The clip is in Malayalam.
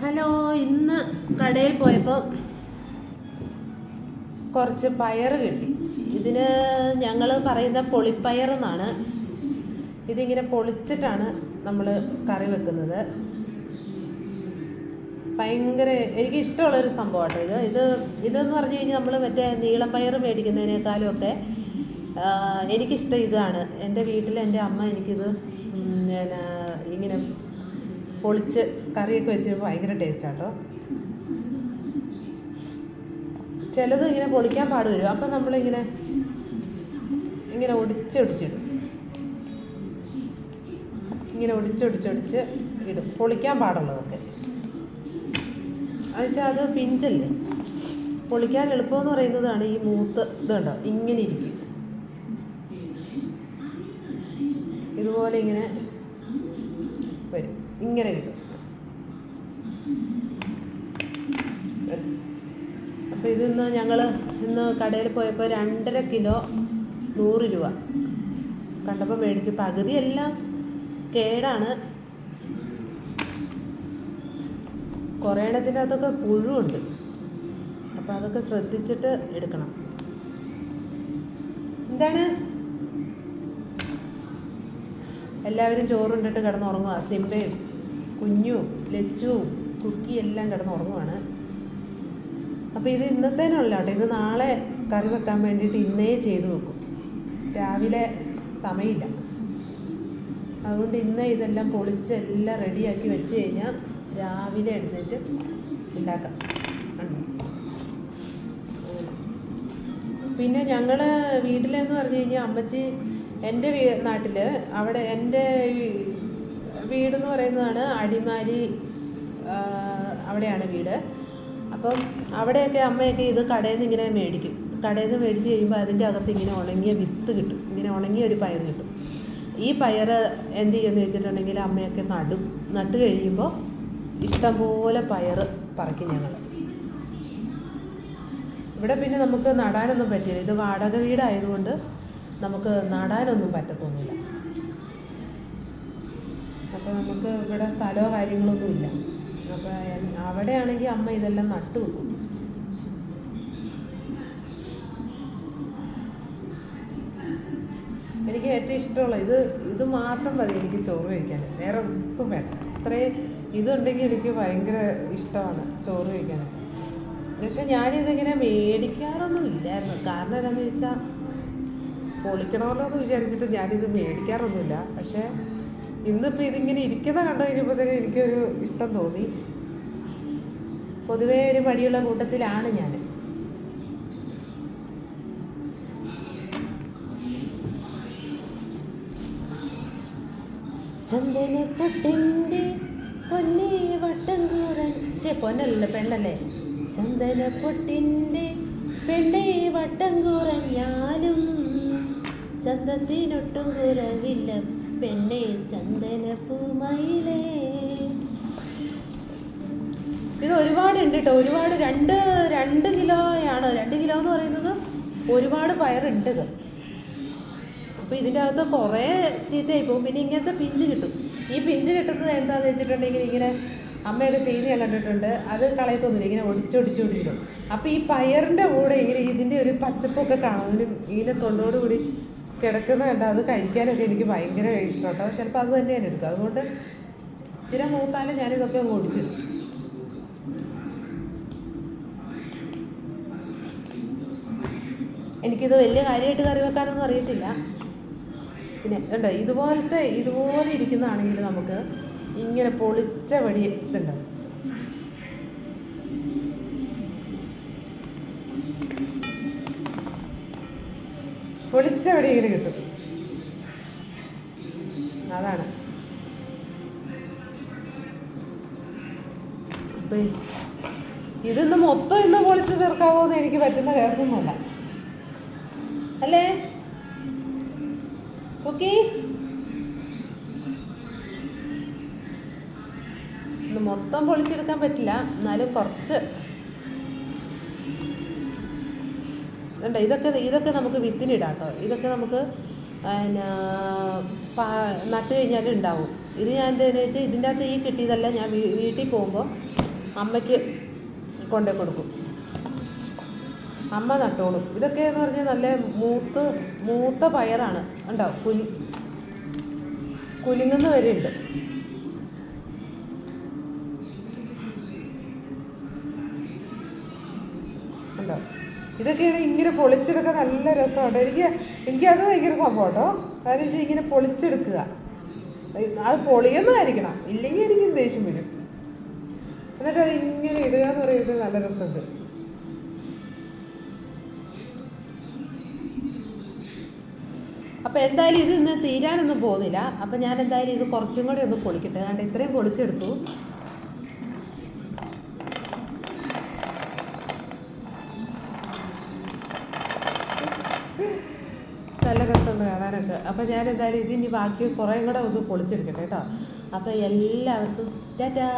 ഹലോ ഇന്ന് കടയിൽ പോയപ്പോൾ കുറച്ച് പയർ കിട്ടി. ഇതിന് ഞങ്ങൾ പറയുന്ന പൊളിപ്പയർ എന്നാണ്. ഇതിങ്ങനെ പൊളിച്ചിട്ടാണ് നമ്മൾ കറി വെക്കുന്നത്. ഭയങ്കര എനിക്ക് ഇഷ്ടമുള്ളൊരു സംഭവമാണ് ഇത്. ഇത് ഇതെന്ന് പറഞ്ഞു കഴിഞ്ഞാൽ നമ്മൾ മറ്റേ നീളം പയർ മേടിക്കുന്നതിനേക്കാളും ഒക്കെ എനിക്കിഷ്ടം ഇതാണ്. എന്റെ വീട്ടിൽ എന്റെ അമ്മ എനിക്കിത് പിന്നെ ഇങ്ങനെ പൊളിച്ച് കറിയൊക്കെ വെച്ച് ഭയങ്കര ടേസ്റ്റാട്ടോ ചിലത് ഇങ്ങനെ പൊളിക്കാൻ പാട് വരും. അപ്പം നമ്മളിങ്ങനെ ഇങ്ങനെ ഒടിച്ചൊടിച്ചിടും. ഇങ്ങനെ ഒടിച്ചൊടിച്ചൊടിച്ച് ഇടും. പൊളിക്കാൻ പാടുള്ളതൊക്കെ. എന്നുവെച്ചാൽ അത് പിഞ്ചല്ലേ? പൊളിക്കാൻ എളുപ്പം എന്ന് പറയുന്നതാണ് ഈ മൂത്ത് ഇതുണ്ടോ ഇങ്ങനെ ഇരിക്കും. ഇതുപോലെ ഇങ്ങനെ വരും. ഇങ്ങനെ കിട്ടും. അപ്പോൾ ഇതിന്ന് ഞങ്ങൾ ഇന്ന് കടയിൽ പോയപ്പോൾ രണ്ടര കിലോ നൂറ് രൂപ. കണ്ടപ്പോൾ മേടിച്ചു. പകുതി എല്ലാം കേടാണ്. കുറേ എണ്ണത്തിന്റെ അകത്തൊക്കെ പുഴുണ്ട് അപ്പോൾ അതൊക്കെ ശ്രദ്ധിച്ചിട്ട് എടുക്കണം. എന്താണ്? എല്ലാവരും ചോറുണ്ടിട്ട് കിടന്നുറങ്ങുക സിംബയും കുഞ്ഞും ലച്ചുവും കുക്കി എല്ലാം കിടന്ന് ഉറങ്ങുവാണ്. അപ്പോൾ ഇത് ഇന്നത്തേനുള്ള കേട്ടോ. ഇത് നാളെ കറി വെക്കാൻ വേണ്ടിയിട്ട് ഇന്നേ ചെയ്തു വെക്കും. രാവിലെ സമയമില്ല അതുകൊണ്ട് ഇന്ന് ഇതെല്ലാം പൊളിച്ച് എല്ലാം റെഡിയാക്കി വെച്ച് കഴിഞ്ഞാൽ രാവിലെ എഴുന്നേറ്റ് ഉണ്ടാക്കാം. പിന്നെ ഞങ്ങൾ വീട്ടിലെന്ന് പറഞ്ഞു കഴിഞ്ഞാൽ അമ്മച്ചി എന്റെ നാട്ടിൽ അവിടെ എന്റെ വീടെന്ന് പറയുന്നതാണ് അടിമാലി അവിടെയാണ് വീട്. അപ്പം അവിടെയൊക്കെ അമ്മയൊക്കെ ഇത് കടയിൽ നിന്ന് ഇങ്ങനെ മേടിക്കും. കടയിൽ നിന്ന് മേടിച്ച് കഴിയുമ്പോൾ അതിന്റെ അകത്ത് ഇങ്ങനെ ഉണങ്ങിയ വിത്ത് കിട്ടും. ഇങ്ങനെ ഉണങ്ങിയ ഒരു പയർ കിട്ടും. ഈ പയർ എന്ത് ചെയ്യുമെന്ന് വെച്ചിട്ടുണ്ടെങ്കിൽ അമ്മയൊക്കെ നടും. നട്ട് കഴിയുമ്പോൾ ഇഷ്ടംപോലെ പയർ പറിക്കും ഞങ്ങൾ. ഇവിടെ പിന്നെ നമുക്ക് നടാനൊന്നും പറ്റില്ല. ഇത് വാടക വീടായതുകൊണ്ട് നമുക്ക് നടാനൊന്നും പറ്റത്തൊന്നുമില്ല. അപ്പോൾ നമുക്ക് ഇവിടെ സ്ഥലമോ കാര്യങ്ങളൊന്നും ഇല്ല. അപ്പോൾ അവിടെയാണെങ്കിൽ അമ്മ ഇതെല്ലാം നട്ടു വെക്കും. എനിക്ക് ഏറ്റവും ഇഷ്ടമുള്ള ഇത് ഇത് മാത്രം മതി എനിക്ക് ചോറ് കഴിക്കാൻ. വേറെ ഒന്നും വേണ്ട. അത്രയും ഇതുണ്ടെങ്കിൽ എനിക്ക് ഭയങ്കര ഇഷ്ടമാണ് ചോറ് കഴിക്കാൻ. പക്ഷെ ഞാനിതിങ്ങനെ മേടിക്കാറൊന്നും ഇല്ലായിരുന്നു. കാരണം എന്താണെന്ന് ചോദിച്ചാൽ പൊളിക്കണമല്ലോ എന്ന് വിചാരിച്ചിട്ട് ഞാനിത് മേടിക്കാറൊന്നുമില്ല. പക്ഷേ ഇന്നിപ്പോൾ ഇതിങ്ങനെ ഇരിക്കുന്ന കണ്ടു? കഴിഞ്ഞപ്പോഴത്തേക്കും എനിക്കൊരു ഇഷ്ടം തോന്നി. പൊതുവേ ഒരു മടിയുള്ള കൂട്ടത്തിലാണ് ഞാൻ. ചന്ദനപ്പൊട്ടിന്റെ പൊന്നേ വട്ടം കൂറൻ ശേ പെണ്ണല്ലേ? ചന്ദനപ്പൊട്ടിന്റെ പെണ്ണേ വട്ടം കുറഞ്ഞാലും ചന്തത്തിനൊട്ടും കുറവില്ല. പെണ്ണേ ചന്ദനപ്പൂമയിലേ ഇത് ഒരുപാടുണ്ട് കേട്ടോ ഒരുപാട് രണ്ട് രണ്ട് കിലോയാണ്. രണ്ട് കിലോ എന്ന് പറയുന്നത് ഒരുപാട് പയറുണ്ട് ഇത്. അപ്പോൾ ഇതിന്റെ അകത്ത് കുറേ ചീത്തയായി പോകും. പിന്നെ ഇങ്ങനത്തെ പിഞ്ച് കിട്ടും. ഈ പിഞ്ച് കിട്ടുന്നത് എന്താന്ന് വെച്ചിട്ടുണ്ടെങ്കിൽ ഇങ്ങനെ അമ്മയൊക്കെ ചെയ്ത് കണ്ടിട്ടുണ്ട്. അത് കളയത്തൊന്നുമില്ല. ഇങ്ങനെ ഒടിച്ചൊടിച്ചൊടിച്ചിടും അപ്പോൾ ഈ പയറിന്റെ കൂടെ ഇങ്ങനെ ഇതിന്റെ ഒരു പച്ചപ്പൊക്കെ കാണും ഇങ്ങനെ തൊണ്ടോട് കൂടി കിടക്കുന്ന കണ്ട അത് കഴിക്കാനൊക്കെ എനിക്ക് ഭയങ്കര ഇഷ്ടമാണ് അത് ചിലപ്പോൾ അത് തന്നെയാണ് എടുക്കുക അതുകൊണ്ട് ഇച്ചിരി മൂത്താലും ഞാനിതൊക്കെ ഓടിച്ചു എനിക്കിത് വലിയ കാര്യമായിട്ട് കറി വെക്കാനൊന്നും അറിയത്തില്ല. പിന്നെ ഉണ്ടോ ഇതുപോലത്തെ ഇതുപോലെ ഇരിക്കുന്നതാണെങ്കിൽ നമുക്ക് ഇങ്ങനെ പൊളിച്ച വടി ഇതുണ്ട് പൊളിച്ച വടി ഇങ്ങനെ കിട്ടും. അതാണ്. ഇതൊന്ന് മൊത്തം ഇന്ന് പൊളിച്ച് തീർക്കാവോ എന്ന് എനിക്ക് പറ്റുന്ന കേസൊന്നുമല്ല. അല്ലേ? ഓക്കെ? മൊത്തം പൊളിച്ചെടുക്കാൻ പറ്റില്ല. എന്നാലും കുറച്ച് വേണ്ട. ഇതൊക്കെ ഇതൊക്കെ നമുക്ക് വിത്തിനിടാം കേട്ടോ. ഇതൊക്കെ നമുക്ക് പിന്നെ നട്ട് കഴിഞ്ഞാൽ ഉണ്ടാവും. ഇത് ഞാൻ എന്താണെന്ന് വെച്ചാൽ ഇതിന്റെ അകത്ത് ഈ കിട്ടിയതല്ല ഞാൻ വീട്ടിൽ പോകുമ്പോൾ അമ്മയ്ക്ക് കൊണ്ടേ കൊടുക്കും. അമ്മ നട്ടോളും. ഇതൊക്കെ എന്ന് പറഞ്ഞാൽ നല്ല മൂത്ത് മൂത്ത പയറാണ്. ഉണ്ടോ കുലി കുലുങ്ങുന്ന വരെ ഉണ്ട്. ഉണ്ടോ ഇതൊക്കെയാണ് ഇങ്ങനെ പൊളിച്ചെടുക്കാൻ നല്ല രസമുണ്ട് എനിക്ക് എനിക്ക് അത് ഭയങ്കര സംഭവം കേട്ടോ. കാരണം വെച്ചാൽ ഇങ്ങനെ പൊളിച്ചെടുക്കുക. അത് പൊളിയൊന്നായിരിക്കണം ഇല്ലെങ്കിൽ എനിക്ക് ദേഷ്യം വരും. എന്നിട്ട് അത് ഇങ്ങനെ ഇടുക എന്ന് പറയുന്നത് നല്ല രസമുണ്ട്. അപ്പോൾ എന്തായാലും ഇത് ഇന്ന് തീരാനൊന്നും പോകുന്നില്ല. അപ്പം ഞാൻ എന്തായാലും ഇത് കുറച്ചും കൂടി ഒന്ന് പൊളിക്കട്ടെ. കാരണം ഇത്രയും പൊളിച്ചെടുത്തു. നല്ല രസമുണ്ട് കാണാനൊക്കെ. അപ്പം ഞാൻ എന്തായാലും ഇതിനി ബാക്കി കുറേ കൂടെ ഒന്ന് പൊളിച്ചെടുക്കട്ടെ കേട്ടോ. അപ്പോൾ എല്ലാവർക്കും ടാറ്റാ.